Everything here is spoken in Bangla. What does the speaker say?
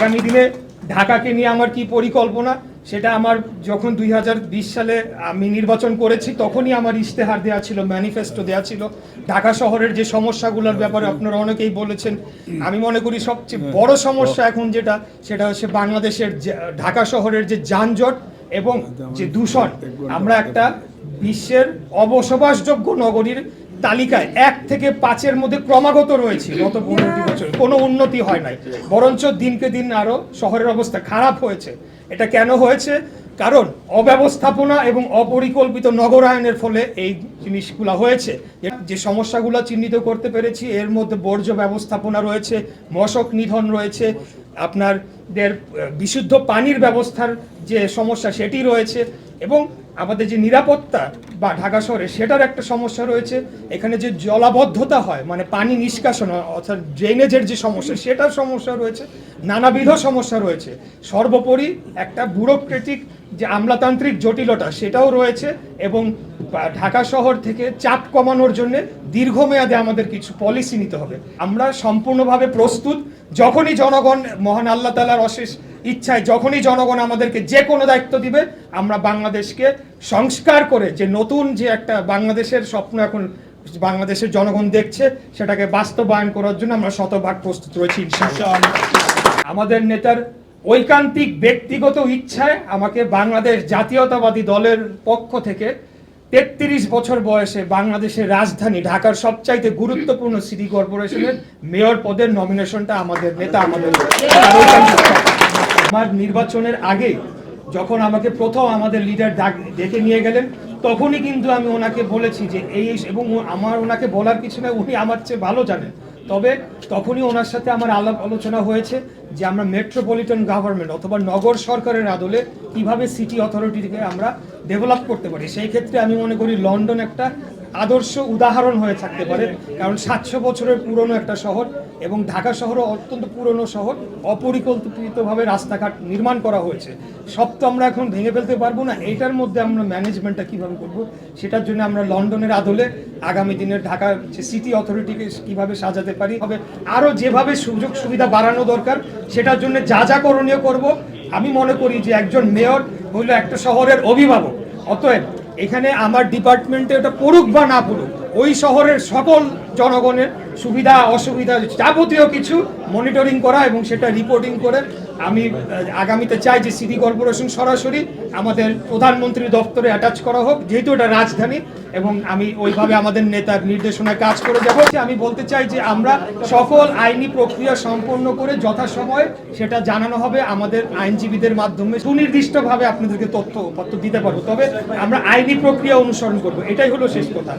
আগামী দিনে ঢাকাকে নিয়ে আমার কি পরিকল্পনা? সেটা আমার যখন দুই হাজার বিশ সালে আমি নির্বাচন করেছি, তখনই আমার ইশতেহার দেওয়া ছিল, ম্যানিফেস্টো দেওয়া ছিল। ঢাকা শহরের যে সমস্যাগুলোর ব্যাপারে আপনারা অনেকেই বলেছেন। আমি মনে করি সবচেয়ে বড় সমস্যা এখন যেটা, সেটা হচ্ছে বাংলাদেশের ঢাকা শহরের যে যানজট এবং যে দূষণ। আমরা একটা বিশ্বের অবসবাসযোগ্য নগরীর তালিকায় এক থেকে পাঁচের মধ্যে ক্রমাগত রয়েছে গত পনেরোটি বছর। কোনো উন্নতি হয় নাই। বরঞ্চ দিনকে দিন আরও শহরের অবস্থা খারাপ হয়েছে। এটা কেন হয়েছে? কারণ অব্যবস্থাপনা এবং অপরিকল্পিত নগরায়নের ফলে এই জিনিসগুলো হয়েছে। যে- সমস্যাগুলো চিহ্নিত করতে পেরেছি, এর মধ্যে বর্জ্য ব্যবস্থাপনা রয়েছে, মশক নিধন রয়েছে, আপনার বিশুদ্ধ পানির ব্যবস্থার যে সমস্যা সেটি রয়েছে এবং আমাদের যে নিরাপত্তা বা ঢাকা শহরে সেটার একটা সমস্যা রয়েছে। এখানে যে জলাবদ্ধতা হয় মানে পানি নিষ্কাশন অর্থাৎ ড্রেনেজের যে সমস্যা, সেটার সমস্যা রয়েছে, নানাবিধ সমস্যা রয়েছে। সর্বোপরি একটা ব্যুরোক্রেটিক যে আমলাতান্ত্রিক জটিলতা, সেটাও রয়েছে এবং ঢাকা শহর থেকে চাপ কমানোর জন্য দীর্ঘমেয়াদে আমাদের কিছু পলিসি নিতে হবে। আমরা সম্পূর্ণভাবে প্রস্তুত। যখনই জনগণ মহান আল্লাহ তালার অশেষ ইচ্ছায় যখনই জনগণ আমাদেরকে যে কোনো দায়িত্ব দিবে, আমরা বাংলাদেশকে সংস্কার করে যে নতুন যে একটা বাংলাদেশের স্বপ্ন এখন বাংলাদেশের জনগণ দেখছে, সেটাকে বাস্তবায়ন করার জন্য আমরা শতভাগ প্রস্তুত রয়েছি আমাদের নেতার ঐকান্তিক ব্যক্তিগত ইচ্ছায় আমাকে বাংলাদেশ জাতীয়তাবাদী দলের পক্ষ থেকে তেত্রিশ বছর বয়সে বাংলাদেশের রাজধানী ঢাকার সবচাইতে গুরুত্বপূর্ণ সিটি কর্পোরেশনের মেয়র পদের নমিনেশনটা আমাদের নেতা আমাদের। আমার নির্বাচনের আগে যখন আমাকে প্রথম আমাদের লিডার ডাক ডেকে নিয়ে গেলেন, তখনই কিন্তু আমি ওনাকে বলেছি যে এই এবং আমার ওনাকে বলার কিছু না উনি আমার চেয়ে ভালো জানেন। তবে তখনই ওনার সাথে আমার আলাপ আলোচনা হয়েছে যে আমরা মেট্রোপলিটন গভর্নমেন্ট অথবা নগর সরকারের আদলে কীভাবে সিটি অথরিটিকে আমরা ডেভেলপ করতে পারি। সেই ক্ষেত্রে আমি মনে করি লন্ডন একটা আদর্শ উদাহরণ হয়ে থাকতে পারে, কারণ সাতশো বছরের পুরনো একটা শহর এবং ঢাকা শহরও অত্যন্ত পুরনো শহর, অপরিকল্পিতভাবে রাস্তাঘাট নির্মাণ করা হয়েছে। সব তো আমরা এখন ভেঙে ফেলতে পারব না, এইটার মধ্যে আমরা ম্যানেজমেন্টটা কীভাবে করব, সেটার জন্য আমরা লন্ডনের আদলে আগামী দিনের ঢাকা যে সিটি অথরিটিকে কীভাবে সাজাতে পারি, হবে আরও যেভাবে সুযোগ সুবিধা বাড়ানো দরকার, সেটার জন্য যা যা করণীয় করব। আমি মনে করি যে একজন মেয়র হইল একটা শহরের অভিভাবক, অতএব এখানে আমার ডিপার্টমেন্টে ওটা পড়ুক বা না পড়ুক ওই শহরের সকল জনগণের সুবিধা, অসুবিধা, যাবতীয় কিছু মনিটরিং করা এবং সেটা রিপোর্টিং করে আমি আগামীতে চাই যে সিটি কর্পোরেশন সরাসরি আমাদের প্রধানমন্ত্রী দপ্তরে অ্যাটাচ করা হোক, যেহেতু এটা রাজধানী এবং আমি ওইভাবে আমাদের নেতার নির্দেশনায় কাজ করে যাব আমি বলতে চাই যে আমরা সকল আইনি প্রক্রিয়া সম্পন্ন করে যথাসময়ে সেটা জানানো হবে আমাদের আইনজীবীদের মাধ্যমে। সুনির্দিষ্টভাবে আপনাদেরকে তথ্য দিতে পারব, তবে আমরা আইনি প্রক্রিয়া অনুসরণ করব, এটাই হলো শেষ কথা।